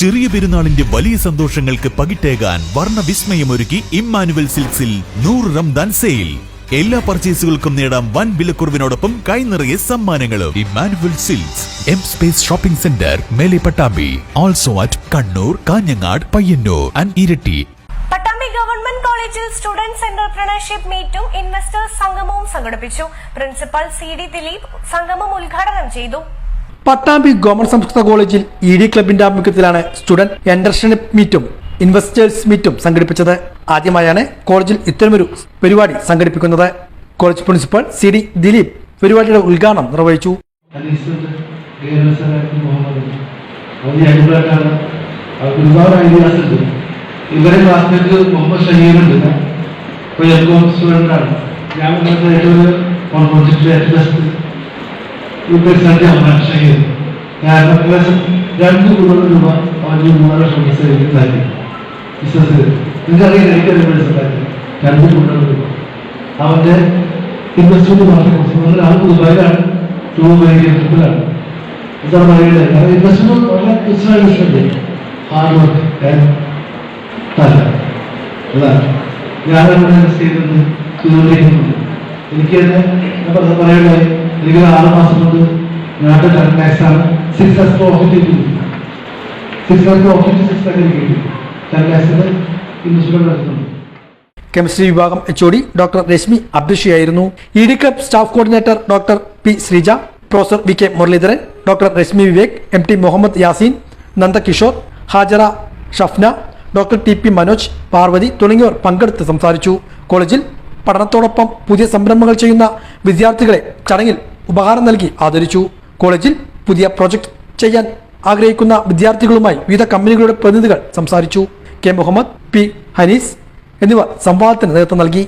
ചെറിയ പെരുന്നാളിന്റെ വലിയ സന്തോഷങ്ങൾക്ക് പകിട്ടേകാൻ വിസ്മയമൊരുക്കി ഇമ്മാനുവൽ സിൽക്സിൽ നൂറ് റംദാൻ സെയിൽ. എല്ലാ പർച്ചേസുകൾക്കും നേടാം വൻ വിലക്കുറവിനോടൊപ്പം കൈനിറയെ സമ്മാനങ്ങളും. Emmanuel silks M space shopping centre മേലെ Pattambi also at Kannur Kanhangad Payyanur and Iritty. Pattambi government കോളേജിൽ സ്റ്റുഡന്റ്സ് എന്റർപ്രണർഷിപ്പ് മീറ്റും ഇൻവെസ്റ്റേഴ്സ് സംഗമവും സംഘടിപ്പിച്ചു. പ്രിൻസിപ്പൽ സി ഡി ദിലീപ് സംഗമം ഉദ്ഘാടനം ചെയ്തു. പട്ടാമ്പി ഗവൺമെന്റ് സംസ്കൃത കോളേജിൽ ഇ ഡി ക്ലബിന്റെ ആഭിമുഖ്യത്തിലാണ് സ്റ്റുഡന്റ് എന്റർഷിപ്പ് മീറ്റും ഇൻവെസ്റ്റേഴ്സ് മീറ്റും സംഘടിപ്പിച്ചത്. ആദ്യമായാണ് കോളേജിൽ ഇത്തരമൊരു പരിപാടി സംഘടിപ്പിക്കുന്നത്. College principal C D Dileep പരിപാടിയുടെ ഉദ്ഘാടനം നിർവഹിച്ചു. ഇവരെ ക്ലാസ്മേറ്റ് മുഹമ്മദ് ഷഹീറുണ്ട് ഞാൻ ഏറ്റവും കോൺഫോർച്ചിട്ട് ഏറ്റവും ബെസ്റ്റ് യു പി എസ് ആണ് ഷഹീർ കാരണം ഏകദേശം രണ്ട് കോടി രൂപ മൂന്നര വർഷം ബിസിനസ് നൽകി ബിസിനസ് നിങ്ങൾക്കറിയാം എനിക്ക് ബിസിനസ് രണ്ട് കോടി രൂപ. അവന്റെ ഇൻവെസ്റ്റ്മെന്റ് മാറ്റി കൊടുത്തു ആൾ ദുബായിലാണ്. ടൂ ട്രിപ്പിലാണ് ഇതാണ് പറയുന്നത് കാരണം ഇൻവെസ്റ്റ്മെന്റ് വളരെ തുച്ഛമായ ഇൻവെസ്റ്റ്മെന്റ് ഹാർഡ് വർക്ക് അതാണ് ഞാനാണ് ഇൻവെസ്റ്റ് ചെയ്തുകൊണ്ടിരിക്കുന്നത് എനിക്ക് തന്നെ പറയട്ടെ എനിക്ക് ആറ് മാസം കൊണ്ട് ഞങ്ങളുടെ ടെൻ ലാക്സ് ആണ് സിക്സ് ലാക്സ് പ്രോഫിറ്റ് കെമിസ്ട്രി വിഭാഗം H O D doctor Rashmi അബ്ദുഷിയായിരുന്നു. E D club staff coordinator doctor P Sreeja professor V K Muraleedharan doctor Rashmi Vivek M T Muhammad Yaseen Nandakishore Hajara Shafna doctor T P Manoj Parvathi തുടങ്ങിയവർ പങ്കെടുത്ത് സംസാരിച്ചു. കോളേജിൽ പഠനത്തോടൊപ്പം പുതിയ സംരംഭങ്ങൾ ചെയ്യുന്ന വിദ്യാർത്ഥികളെ ചടങ്ങിൽ ഉപഹാരം നൽകി ആദരിച്ചു. കോളേജിൽ പുതിയ പ്രൊജക്ട് ചെയ്യാൻ ആഗ്രഹിക്കുന്ന വിദ്യാർത്ഥികളുമായി വിവിധ കമ്പനികളുടെ പ്രതിനിധികൾ സംസാരിച്ചു. കെ. മുഹമ്മദ് പി. ഹനീസ് എന്നിവർ സംവാദത്തിന് നേതൃത്വം നൽകി.